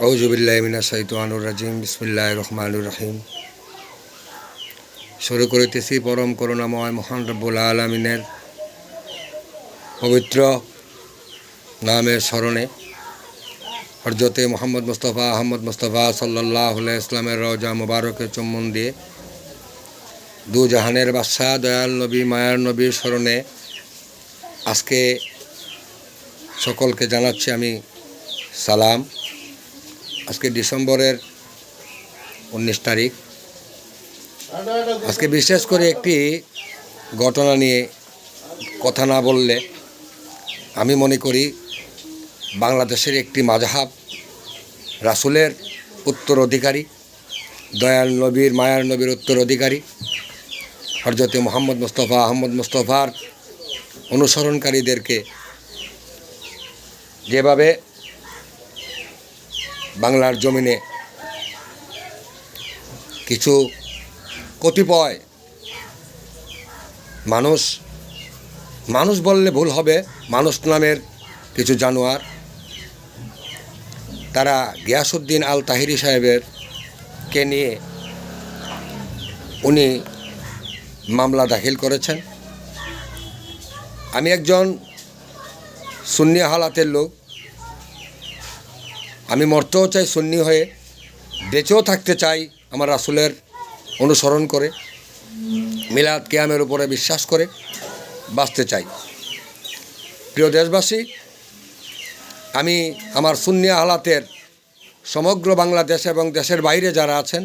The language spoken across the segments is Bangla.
আউজুবিল্লাহমিনা সাইতানুর রাজিম বিসমিল্লাহ রহমানুর রহিম। শুরু করিতেছি পরম করুণাময় মহান রব্বুল আলমিনের পবিত্র নামের স্মরণে। হরজতে মোহাম্মদ মুস্তফা আহমদ মুস্তফা সাল্লাহ ইসলামের রজা মুবারকের চুম্বন দিয়ে দু জাহানের বাদশাহ, দয়াল নবী, মায়ার নবীর স্মরণে আজকে সকলকে জানাচ্ছি আমি সালাম। আজকে ডিসেম্বরের উনিশ তারিখ। আজকে বিশেষ করে একটি ঘটনা নিয়ে কথা না বললে আমি মনে করি বাংলাদেশের একটি মাজাহাব রাসুলের উত্তরাধিকারী, দয়াল নবীর, মায়ার নবীর উত্তরাধিকারী হরজতে মোহাম্মদ মুস্তফা, আহমদ মুস্তফার অনুসরণকারীদেরকে যেভাবে বাংলার জমিনে কিছু কতিপয় মানুষ মানুষ বললে ভুল হবে, মানুষ নামের কিছু জানোয়ার, তারা গিয়াসুদ্দিন আল তাহিরি সাহেবের কে নিয়ে উনি মামলা দাখিল করেছেন। আমি একজন সুন্নি হালাতের লোক। আমি মরতেও চাই, সুন্নি হয়ে বেঁচেও থাকতে চাই আমার রাসুলের অনুসরণ করে, মিলাদ কেয়ামের উপরে বিশ্বাস করে বাঁচতে চাই। প্রিয় দেশবাসী, আমি আমার সুন্নি হালাতের সমগ্র বাংলাদেশ এবং দেশের বাইরে যারা আছেন,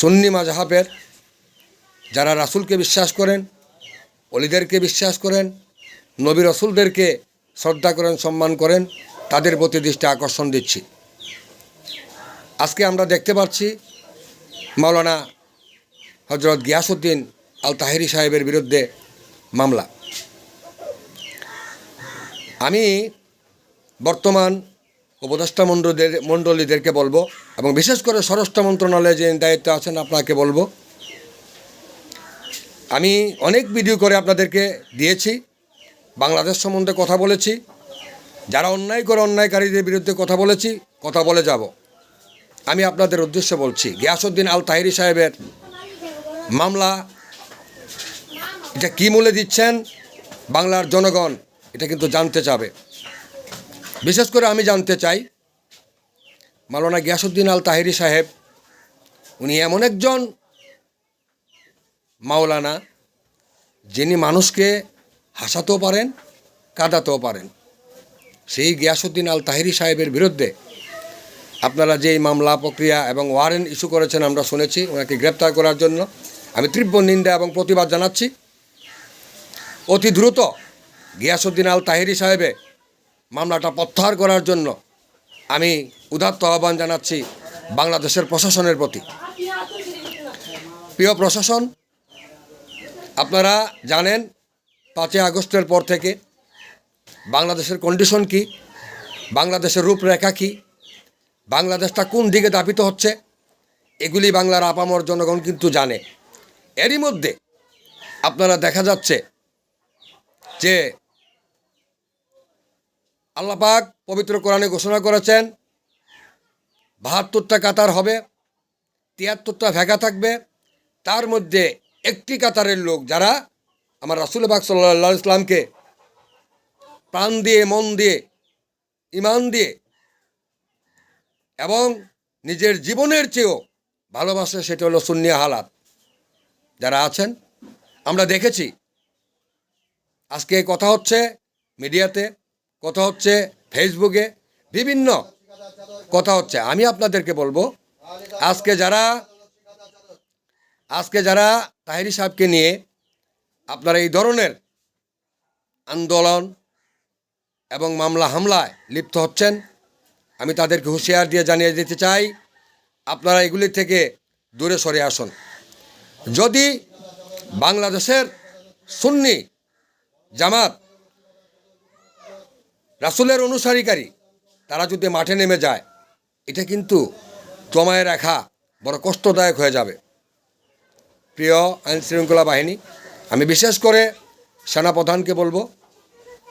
সুন্নি মাজাহাবের যারা রাসুলকে বিশ্বাস করেন অলিদেরকে বিশ্বাস করেন, নবী রসুলদেরকে শ্রদ্ধা করেন, সম্মান করেন তাদের প্রতি দৃষ্টি আকর্ষণ দিচ্ছি। আজকে আমরা দেখতে পাচ্ছি মাওলানা হজরত গিয়াসুদ্দিন আল তাহিরি সাহেবের বিরুদ্ধে মামলা। আমি বর্তমান উপদেষ্টা মণ্ডলীদের, মণ্ডলীদেরকে বলব এবং বিশেষ করে স্বরাষ্ট্র মন্ত্রণালয়ে যে দায়িত্ব আছেন আপনাকে বলব, আমি অনেক ভিডিও করে আপনাদেরকে দিয়েছি, বাংলাদেশ সম্বন্ধে কথা বলেছি। যারা অন্যায় করে অন্যায়কারীদের বিরুদ্ধে কথা বলেছি, কথা বলে যাব। আমি আপনাদের উদ্দেশ্য বলছি গিয়াসুদ্দিন আল তাহিরি সাহেবের মামলা, এটা কী মূল্যে দিচ্ছেন? বাংলার জনগণ এটা কিন্তু জানতে চাবে। বিশেষ করে আমি জানতে চাই, মাওলানা গিয়াসুদ্দিন আল তাহিরি সাহেব, উনি এমন একজন মাওলানা যিনি মানুষকে হাসাতেও পারেন, কাঁদাতেও পারেন। সেই গিয়াসুদ্দিন আল তাহিরি সাহেবের বিরুদ্ধে আপনারা যেই মামলা, প্রক্রিয়া এবং ওয়ারেন্ট ইস্যু করেছেন আমরা শুনেছি, ওনাকে গ্রেপ্তার করার জন্য। আমি তীব্র নিন্দা এবং প্রতিবাদ জানাচ্ছি। অতি দ্রুত গিয়াসুদ্দিন আল তাহিরি সাহেবে মামলাটা প্রত্যাহার করার জন্য আমি উদাত্ত আহ্বান জানাচ্ছি বাংলাদেশের প্রশাসনের প্রতি। প্রিয় প্রশাসন, আপনারা জানেন পাঁচই আগস্টের পর থেকে বাংলাদেশের কন্ডিশন কি? বাংলাদেশের রূপরেখা কি? বাংলাদেশটা কোন দিকে দাপিত হচ্ছে? এগুলি বাংলার আপামর জনগণ কিন্তু জানে। এরই মধ্যে আপনারা দেখা যাচ্ছে যে আল্লাপাক পবিত্র কোরআনে ঘোষণা করেছেন, বাহাত্তরটা কাতার হবে, তিয়াত্তরটা ভেগা থাকবে। তার মধ্যে একটি কাতারের লোক যারা আমার রাসুল বাক সাল্লা ইসলামকে প্রাণ দিয়ে, মন দিয়ে, ইমান দিয়ে এবং নিজের জীবনের চেয়েও ভালোবাসে সেটা হলো সুন্নিয়া হালাত। যারা আছেন, আমরা দেখেছি, আজকে কথা হচ্ছে মিডিয়াতে, কথা হচ্ছে ফেসবুকে, বিভিন্ন কথা হচ্ছে। আমি আপনাদেরকে বলব, আজকে যারা আজকে যারা তাহিরি সাহেবকে নিয়ে আপনারা এই ধরনের আন্দোলন এবং মামলা হামলায় লিপ্ত হচ্ছেন। আমি তাদেরকে হুঁশিয়ার দিয়ে জানিয়ে দিতে চাই, আপনারা এগুলি থেকে দূরে সরে আসুন। যদি বাংলাদেশের সুন্নি জামাত রাসুলের অনুসারীকারী, তারা যদি মাঠে নেমে যায়, এটা কিন্তু জমায়ে রাখা বড় কষ্টদায়ক হয়ে যাবে। প্রিয় আইন শৃঙ্খলা বাহিনী, আমি বিশেষ করে সেনাপ্রধানকে বলব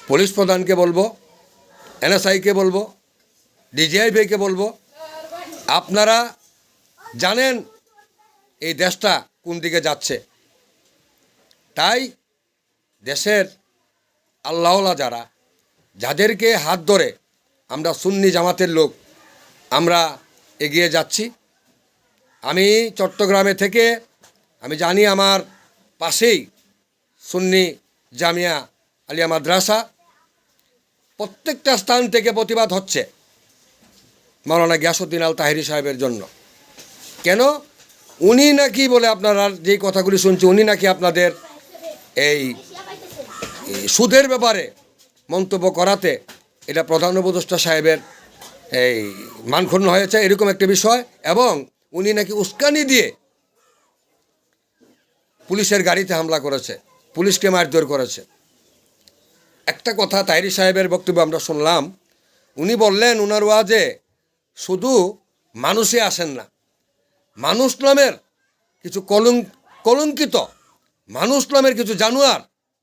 পুলিশ প্রধানকে বলব, এনএসআইকে বলব ডিজিআই ভাইকে বলব, আপনারা জানেন এই দেশটা কোন দিকে যাচ্ছে। তাই দেশের আল্লাহলা যারা, যাদেরকে হাত ধরে আমরা সুন্নি জামাতের লোক, আমরা এগিয়ে যাচ্ছি। আমি চট্টগ্রামে থেকে, আমি জানি আমার পাশেই সুন্নি জামিয়া আলিয়া মাদ্রাসা। প্রত্যেকটা স্থান থেকে প্রতিবাদ হচ্ছে মৌলানা গিয়াসুদ্দিন আল তাহিরি সাহেবের জন্য। কেন? উনি নাকি বলে আপনারা যেই কথাগুলি শুনছি, উনি নাকি আপনাদের এই এই সুদের ব্যাপারে মন্তব্য করাতে এটা প্রধান উপদেষ্টা সাহেবের এই মানক্ষুণ্ণ হয়েছে এরকম একটা বিষয় এবং উনি নাকি উস্কানি দিয়ে পুলিশের গাড়িতে হামলা করেছে, পুলিশকে মারধর করেছে। একটা কথা তাইরি সাহেবের বক্তব্য আমরা শুনলাম। উনি বললেন, উনার ওয়াজে শুধু মানুষই আসেন না, মানুষ নামের কিছু কলং, কলঙ্কিত, মানুষ নামের কিছু জানোয়ার,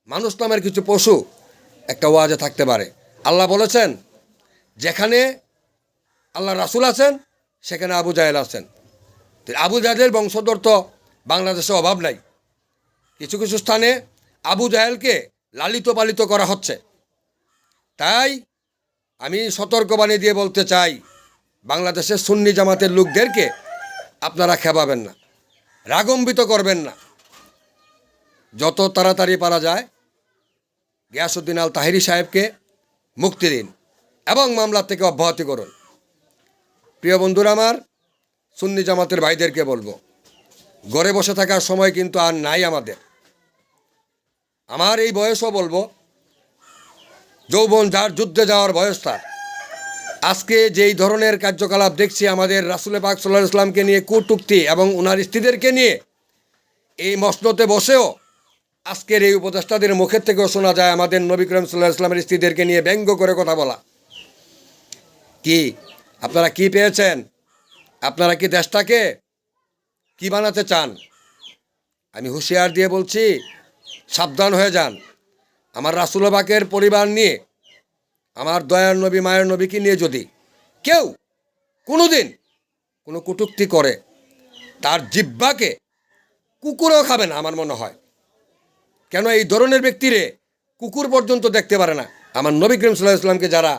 মানুষ নামের কিছু পশু একটা ওয়াজে থাকতে পারে। আল্লাহ বলেছেন, যেখানে আল্লাহ রাসুল আছেন, সেখানে আবু জাহেল আছেন। আবু জাহেলের বংশধর তো বাংলাদেশে অভাব নাই। কিছু কিছু স্থানে আবু জাহেলকে লালিত পালিত করা হচ্ছে। তাই আমি সতর্কবাণী দিয়ে বলতে চাই, বাংলাদেশের সুন্নি জামাতের লোকদেরকে আপনারা খেপাবেন না, রাগম্বিত করবেন না। যত তাড়াতাড়ি পারা যায় গিয়াসুদ্দিন আল তাহিরি সাহেবকে মুক্তি দিন এবং মামলা থেকে অব্যাহতি করুন। প্রিয় বন্ধুরা আমার, সুন্নি জামাতের ভাইদেরকে বলব, ঘরে বসে থাকার সময় কিন্তু আর নাই আমাদের। আমার এই বয়সও বলব, যৌবন যার যুদ্ধে যাওয়ার বয়স তার। আজকে যেই ধরনের কার্যকলাপ দেখছি আমাদের রাসুলে পাক সাল্লাহ ইসলামকে নিয়ে কুটুক্তি এবং ওনার স্ত্রীদেরকে নিয়ে, এই মসনতে বসেও আজকের এই উপদেষ্টাদের মুখের থেকেও শোনা যায় আমাদের নবী করিম সাল্লাহ ইসলামের স্ত্রীদেরকে নিয়ে ব্যঙ্গ করে কথা বলা। কি? আপনারা কি পেয়েছেন? আপনারা কি দেশটাকে কি বানাতে চান? আমি হুঁশিয়ার দিয়ে বলছি সাবধান হয়ে যান। আমার রাসুলবাকের পরিবার নিয়ে, আমার দয়ার নবী, মায়ের নবীকে নিয়ে যদি কেউ কোনো দিন কোনো কটুক্তি করে, তার জিব্বাকে কুকুরও খাবে না আমার মনে হয়। কেন এই ধরনের ব্যক্তিরে কুকুর পর্যন্ত দেখতে পারে না? আমার নবী করিম সাল্লাহ ইসলামকে যারা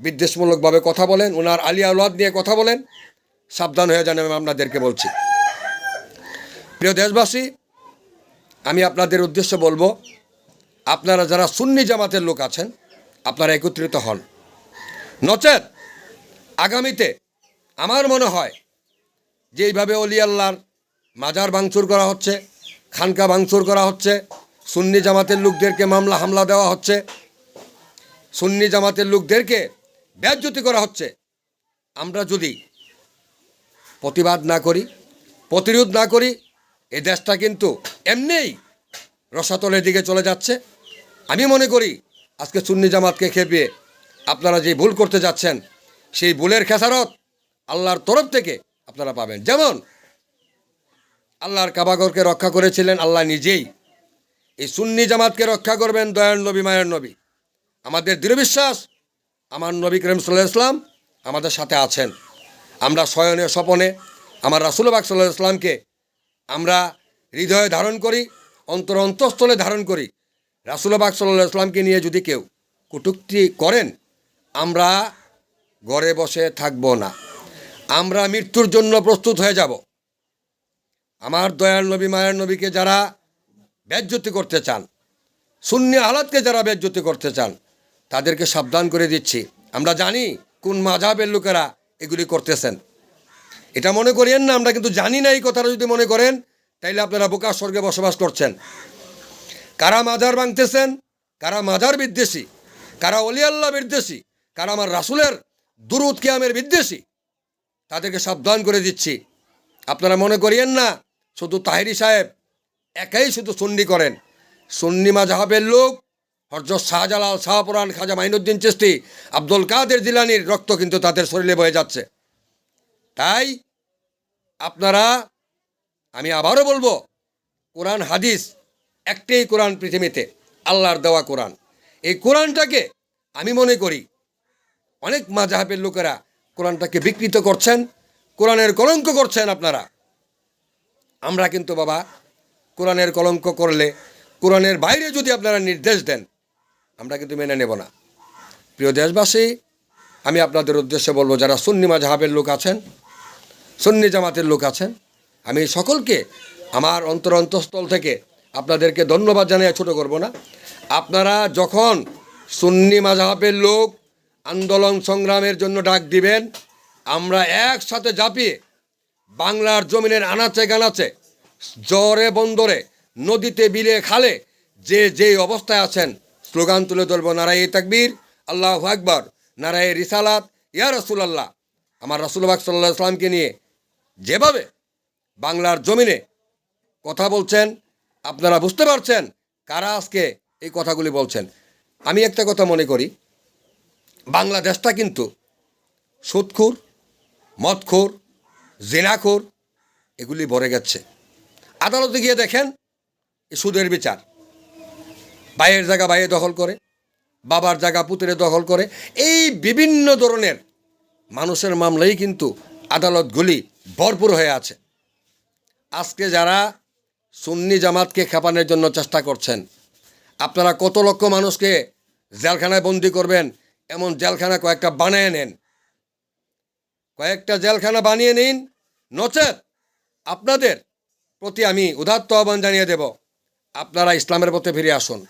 বিদ্বেষমূলকভাবে কথা বলেন ওনার আলিয়া আউলাদ নিয়ে কথা বলেন, সাবধান হয়ে যান আমি আপনাদেরকে বলছি। প্রিয় দেশবাসী আমি আপনাদের উদ্দেশ্যে বলব, আপনারা যারা সুন্নি জামাতের লোক আছেন, আপনারা একত্রিত হন। নচেত আগামীতে আমার মনে হয় যে এইভাবে অলি আল্লাহর মাজার ভাঙচুর করা হচ্ছে, খানকা ভাঙচুর করা হচ্ছে, সুন্নি জামাতের লোকদেরকে মামলা হামলা দেওয়া হচ্ছে, সুন্নি জামাতের লোকদেরকে ব্যাজ্যতি করা হচ্ছে, আমরা যদি প্রতিবাদ না করি, প্রতিরোধ না করি এই দেশটা কিন্তু এমনিই রসাতলের দিকে চলে যাচ্ছে। আমি মনে করি আজকে সুন্নি জামাতকে খেপিয়ে আপনারা যে ভুল করতে যাচ্ছেন, সেই ভুলের খেসারত আল্লাহর তরফ থেকে আপনারা পাবেন। যেমন আল্লাহর কাবাগরকে রক্ষা করেছিলেন আল্লাহ নিজেই। এই সুন্নি জামাতকে রক্ষা করবেন দয়াল নবী, মায়ের নবী। আমাদের দৃঢ় বিশ্বাস, আমার নবী করিম সাল্লাহ ইসলাম আমাদের সাথে আছেন। আমরা শয়নে স্বপনে আমার রাসুলবাক সাল্লাহ ইসলামকে আমরা হৃদয়ে ধারণ করি, অন্তর অন্তঃস্থলে ধারণ করি। রাসুলবাক সাল্লাহ ইসলামকে নিয়ে যদি কেউ কটুক্তি করেন, আমরা ঘরে বসে থাকব না। আমরা মৃত্যুর জন্য প্রস্তুত হয়ে যাব। আমার দয়াল নবী, মায়ের নবীকে যারা ব্যাজ্যতি করতে চান শূন্য আলাদকে যারা ব্যাজ্যতি করতে চান, তাদেরকে সাবধান করে দিচ্ছি। আমরা জানি কোন মাঝাবের লোকেরা এগুলি করতেছেন। এটা মনে করিয়েন না, আমরা কিন্তু জানি না এই কথাটা যদি মনে করেন, তাইলে আপনারা বোকা স্বর্গে বসবাস করছেন। কারা মাজার ভাঙতেছেন? কারা মাজার বিদ্বেষী? কারা অলিয়াল্লাহ বিদ্বেষী? কারা আমার রাসুলের দুরুদ কিয়ামের বিদ্বেষী? তাদেরকে সাবধান করে দিচ্ছি। আপনারা মনে করিয়েন না, শুধু তাহেরি সাহেব একাই শুধু সুন্নি করেন। সুন্নি মাজাহাবের লোক হরজত শাহজালাল শাহপুরান খাজা মাইনুদ্দিন চিস্তি আব্দুল কাদের জিলানির রক্ত কিন্তু তাদের শরীরে বয়ে যাচ্ছে। তাই আপনারা, আমি আবারও বলব, কোরআন হাদিস একটাই কোরআন পৃথিবীতে, আল্লাহর দেওয়া কোরআন। এই কোরআনটাকে আমি মনে করি, অনেক মাজাহাবের লোকেরা কোরআনটাকে বিকৃত করছেন, কোরআনের কলঙ্ক করছেন আপনারা। আমরা কিন্তু বাবা, কোরআনের কলঙ্ক করলে, কোরআনের বাইরে যদি আপনারা নির্দেশ দেন, আমরা কিন্তু মেনে নেব না। প্রিয় দেশবাসী, আমি আপনাদের উদ্দেশ্যে বলব, যারা সুন্নি মাঝহাবের লোক আছেন সুন্নি জামাতের লোক আছেন। আমি সকলকে আমার অন্তর অন্তঃস্থল থেকে আপনাদেরকে ধন্যবাদ জানিয়ে ছোট করব না। আপনারা যখন সুন্নি মাঝহাবের লোক আন্দোলন সংগ্রামের জন্য ডাক দিবেন, আমরা একসাথে ঝাঁপিয়ে বাংলার জমিনের আনাচে গানাচে জ্বরে বন্দরে, নদীতে বিলে খালে যে যে অবস্থায় আছেন, স্লোগান তুলে ধরবো, নারায় তাকবীর, আল্লাহ আকবর, নারায় রিসালাত, ইয়া রসুলাল্লাহ। আমার রসুলবাক সাল্লাহ ইসলামকে নিয়ে যেভাবে বাংলার জমিনে কথা বলছেন, আপনারা বুঝতে পারছেন কারা আজকে এই কথাগুলি বলছেন। আমি একটা কথা মনে করি, বাংলাদেশটা কিন্তু সুদখোর মদখোর, জেনাখোর, এগুলি ভরে গেছে। আদালতে গিয়ে দেখেন সুদের বিচার। বাইয়ের জায়গা বাইরে দখল করে, বাবার জায়গা পুতুরে দখল করে, এই বিভিন্ন ধরনের মানুষের মামলাই কিন্তু আদালতগুলি ভরপুর হয়ে আছে। আজকে যারা সুন্নি জামাতকে খেপানোর জন্য চেষ্টা করছেন, আপনারা কত লক্ষ মানুষকে জেলখানায় বন্দি করবেন, এমন জেলখানা কয়েকটা বানিয়ে নেন। কয়েকটা জেলখানা বানিয়ে নিন, নচেত আপনাদের প্রতি আমি উদাত্ত আহ্বান জানিয়ে দেব, আপনারা ইসলামের পথে ফিরে আসুন,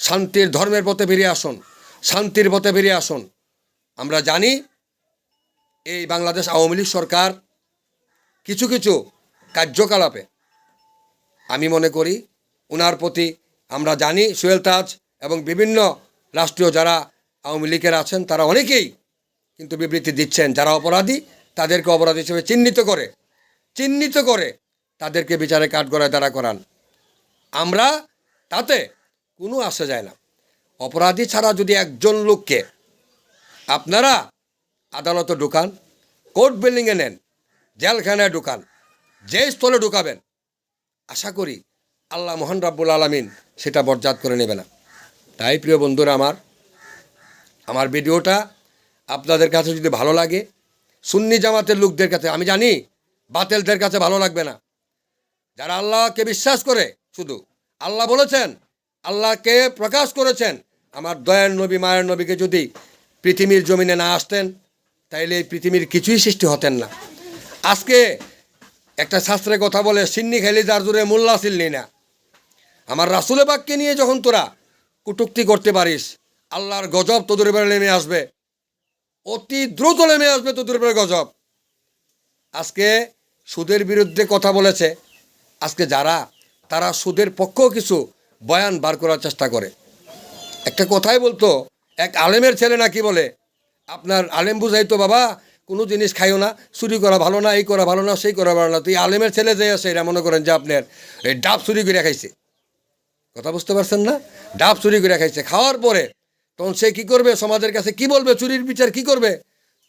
শান্তির ধর্মের পথে ফিরে আসুন, শান্তির পথে ফিরে আসুন। আমরা জানি এই বাংলাদেশ আওয়ামী লীগ সরকার কিছু কিছু কার্যকলাপে, আমি মনে করি ওনার প্রতি আমরা জানি সোহেল তাজ এবং বিভিন্ন রাষ্ট্রীয় যারা আওয়ামী লীগের আছেন, তারা অনেকেই কিন্তু বিবৃতি দিচ্ছেন, যারা অপরাধী তাদেরকে অপরাধী হিসেবে চিহ্নিত করে চিহ্নিত করে তাদেরকে বিচারে কাঠগড়ায় দাঁড়া করান। আমরা তাতে কোনো আসে যায় না। অপরাধী ছাড়া যদি একজন লোককে আপনারা আদালতে ঢুকান, কোর্ট বিল্ডিংয়ে নেন, জেলখানায় ঢুকান, যে স্থলে ঢুকাবেন। আশা করি আল্লাহ মোহন রাব্বুল আলমিন সেটা বরজাত করে নেবে না। তাই প্রিয় বন্ধুরা আমার আমার ভিডিওটা আপনাদের কাছে যদি ভালো লাগে, সুন্নি জামাতের লোকদের কাছে, আমি জানি বাতেলদের কাছে ভালো লাগবে না। যারা আল্লাহকে বিশ্বাস করে, শুধু আল্লাহ বলেছেন, আল্লাহকে প্রকাশ করেছেন, আমার দয়ার নবী, মায়ের নবীকে যদি পৃথিবীর জমিনে না আসতেন তাইলে এই পৃথিবীর কিছুই সৃষ্টি হতেন না। আজকে একটা শাস্ত্রে কথা বলে, সিন্নি খেলি যার জোরে মোল্লা সিল্লি না। আমার রাসুলে বাক্যে নিয়ে যখন তোরা কুটুক্তি করতে পারিস, আল্লাহর গজব তোদের উপরে নেমে আসবে। অতি দ্রুত নেমে আসবে তোদের উপরে গজব। আজকে সুদের বিরুদ্ধে কথা বলেছে। আজকে যারা, তারা সুদের পক্ষেও কিছু বয়ান বার করার চেষ্টা করে। একটা কথাই বলতো, এক আলেমের ছেলে নাকি বলে আপনার আলেম বুঝাইতো বাবা, কোনো জিনিস খাইও না, চুরি করা ভালো না, এই করা ভালো না, সেই করা ভালো না। তুই আলেমের ছেলে যে আছে এটা মনে করেন যে আপনার, এই ডাব চুরি করে খাইছে। কথা বুঝতে পারছেন না? ডাব চুরি করে খাইছে। খাওয়ার পরে তখন সে কী করবে? সমাজের কাছে কি বলবে? চুরির বিচার কি করবে?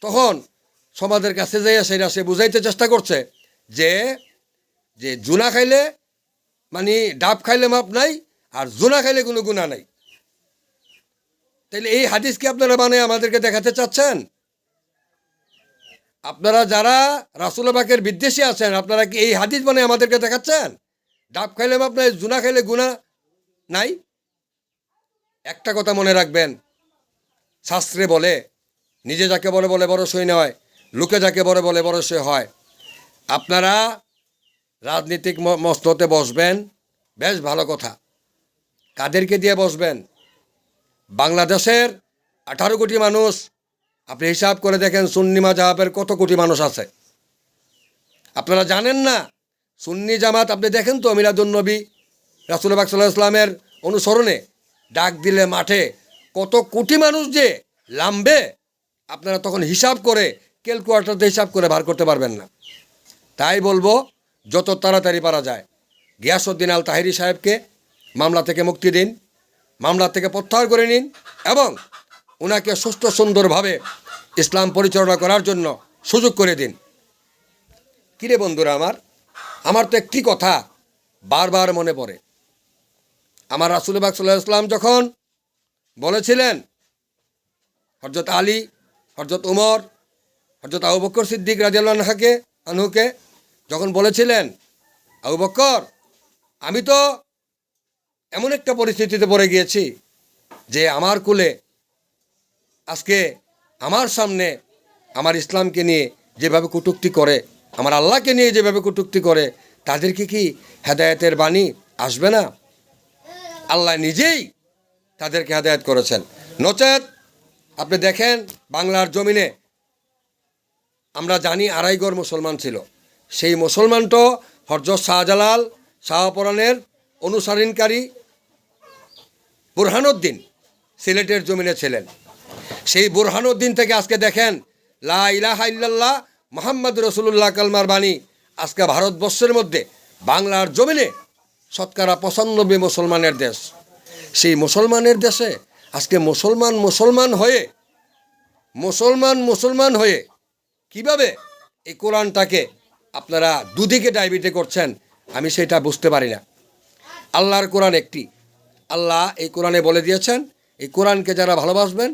তখন সমাজের কাছে যাইয়া সেটা সে বুঝাইতে চেষ্টা করছে যে যে জুনা খাইলে মানে ডাব খাইলে মাপ নাই, আর জুনা খাইলে কোনো গুণা নাই। তাইলে এই হাদিস কি আপনারা মানে আমাদেরকে দেখাতে চাচ্ছেন? আপনারা যারা রাসুলবাকের বিদ্বেষী আছেন, আপনারা কি এই হাদিস মানে আমাদেরকে দেখাচ্ছেন? ডাব খাইলে মাপ নাই, জুনা খাইলে গুণা নাই? একটা কথা মনে রাখবেন, শাস্ত্রে বলে, নিজে যাকে বলে বলে বড় সই নয়, লোকে যাকে বলে বলে বড় সই হয়। আপনারা রাজনীতিক ম- মসনতে বসবেন, বেশ ভালো কথা। কাদেরকে দিয়ে বসবেন? বাংলাদেশের আঠারো কোটি মানুষ, আপনি হিসাব করে দেখেন সুন্নি মাজাহাবের কত কোটি মানুষ আছে। আপনারা জানেন না, সুন্নি জামাত, আপনি দেখেন তো মিলাদুন্নবী রাসুলবাক সাল্লাহ ইসলামের অনুসরণে ডাক দিলে মাঠে কত কোটি মানুষ যে লামবে, আপনারা তখন হিসাব করে ক্যালকুলেটারতে হিসাব করে বার করতে পারবেন না। তাই বলব, যত তাড়াতাড়ি পারা যায় গিয়াসুদ্দিন আল তাহিরি সাহেবকে মামলা থেকে মুক্তি দিন। মামলা থেকে প্রত্যাহার করে নিন এবং ওনাকে সুস্থ সুন্দরভাবে ইসলাম পরিচালনা করার জন্য সুযোগ করে দিন। কিরে বন্ধুরা আমার? আমার তো একটি কথা বারবার মনে পড়ে। আমার রাসুলবাগ সাল্লাহ ইসলাম যখন বলেছিলেন হরজত আলী হরজত উমর হজরত আবু বক্কর সিদ্দিক রাজিয়ালহাকে আনহুকে যখন বলেছিলেন, আবু বক্কর আমি তো এমন একটা পরিস্থিতিতে পড়ে গিয়েছি যে আমার কুলে আজকে আমার সামনে আমার ইসলামকে নিয়ে যেভাবে কটূক্তি করে, আমার আল্লাহকে নিয়ে যেভাবে কটূক্তি করে, তাদেরকে কি হেদায়েতের বাণী আসবে না? আল্লাহ নিজেই তাদেরকে হেদায়েত করেছেন। নচেত আপনি দেখেন বাংলার জমিনে, আমরা জানি আড়াইগড় মুসলমান ছিল। সেই মুসলমানটা হরজত শাহজালাল শাহপরানের অনুসরণকারী বুরহানুদ্দিন সিলেটের জমিনে ছিলেন। সেই বুরহানুদ্দিন থেকে আজকে দেখেন, লা ইলাহা ইল্লাল্লাহ মোহাম্মদ রসুল্লাহ কালমার বাণী আজকে ভারতবর্ষের মধ্যে বাংলার জমিনে শতকরা পঁচানব্বই মুসলমানের দেশ। সেই মুসলমানের দেশে আজকে মুসলমান মুসলমান হয়ে, মুসলমান মুসলমান হয়ে কীভাবে এই কোরআনটাকে আপনারা দুদিকে ডাইভিটে করছেন, আমি সেটা বুঝতে পারি না। আল্লাহর কোরআন একটি আল্লাহ এই কোরআনে বলে দিয়েছেন, এই কোরআনকে যারা ভালোবাসবেন,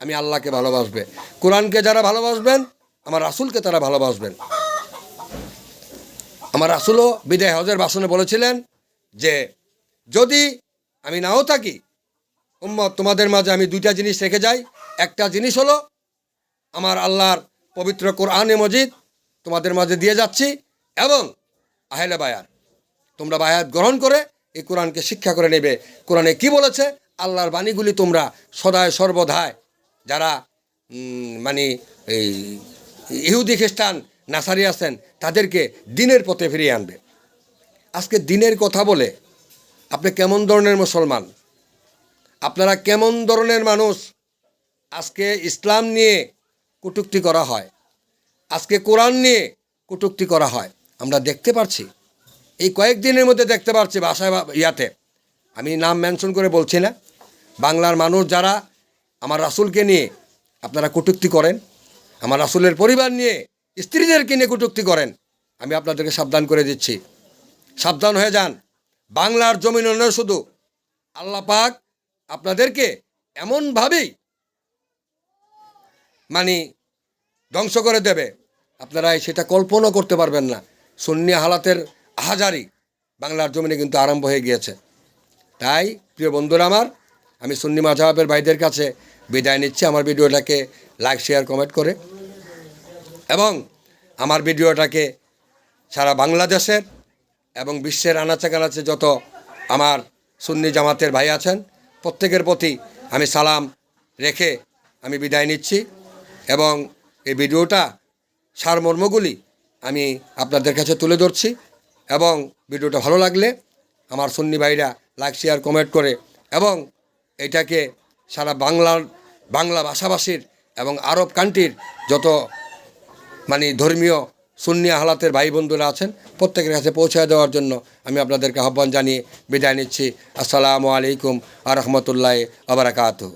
আমি আল্লাহকে ভালোবাসবে। কোরআনকে যারা ভালোবাসবেন, আমার রাসুলকে তারা ভালোবাসবেন। আমার রাসুলও বিদায় হজের বাসনে বলেছিলেন যে, যদি আমি নাও থাকি তোমাদের মাঝে আমি দুইটা জিনিস রেখে যাই। একটা জিনিস হলো, আমার আল্লাহর পবিত্র কোরআনে মজিদ, তোমাদের মাঝে দিয়ে যাচ্ছি এবং আহেলে বায়ার তোমরা বায়াত গ্রহণ করে এই কোরআনকে শিক্ষা করে নেবে। কোরআনে কি বলেছে? আল্লাহর বাণীগুলি তোমরা সদায় সর্বদায় যারা মানে এই ইহুদি খ্রিস্টান, নাসারি আছেন, তাদেরকে দিনের পথে ফিরিয়ে আনবে। আজকে দিনের কথা বলে আপনি কেমন ধরনের মুসলমান? আপনারা কেমন ধরনের মানুষ? আজকে ইসলাম নিয়ে কটূক্তি করা হয়। আজকে কোরআন নিয়ে কটূক্তি করা হয়। আমরা দেখতে পারছি এই কয়েকদিনের মধ্যে দেখতে পাচ্ছি বাসায় ইয়াতে। আমি নাম মেনশন করে বলছি না। বাংলার মানুষ যারা আমার রাসুলকে নিয়ে আপনারা কটূক্তি করেন, আমার রাসুলের পরিবার নিয়ে স্ত্রীদেরকে নিয়ে কটূক্তি করেন, আমি আপনাদেরকে সাবধান করে দিচ্ছি। সাবধান হয়ে যান। বাংলার জমিন নয় শুধু আল্লাহ পাক আপনাদেরকে এমনভাবেই মানে ধ্বংস করে দেবে। আপনারা সেটা কল্পনা করতে পারবেন না। সুন্নি হালাতের আহাজারি বাংলার জমিনে কিন্তু আরম্ভ হয়ে গিয়েছে। তাই, প্রিয় বন্ধুরা আমার, আমি সুন্নি মাঝাবের ভাইদের কাছে বিদায় নিচ্ছি। আমার ভিডিওটাকে লাইক, শেয়ার, কমেন্ট করে। এবং আমার ভিডিওটাকে সারা বাংলাদেশের এবং বিশ্বের আনাচে কানাচে যত আমার সুন্নি জামাতের ভাই আছেন, প্রত্যেকের প্রতি আমি সালাম রেখে আমি বিদায় নিচ্ছি। এবং এই ভিডিওটা সারমর্মগুলি আমি আপনাদের কাছে তুলে ধরছি। এবং ভিডিওটা ভালো লাগলে আমার সুন্নি ভাইরা লাইক শেয়ার কমেন্ট করে এবং এটাকে সারা বাংলার, বাংলা ভাষাভাষীর এবং আরব কান্ট্রির যত মানে ধর্মীয় সুন্নি হালাতের ভাই বন্ধুরা আছেন, প্রত্যেকের কাছে পৌঁছে দেওয়ার জন্য আমি আপনাদেরকে আহ্বান জানিয়ে বিদায় নিচ্ছি। আসসালামু আলাইকুম আ রহমতুল্লাহ আবরাকাতু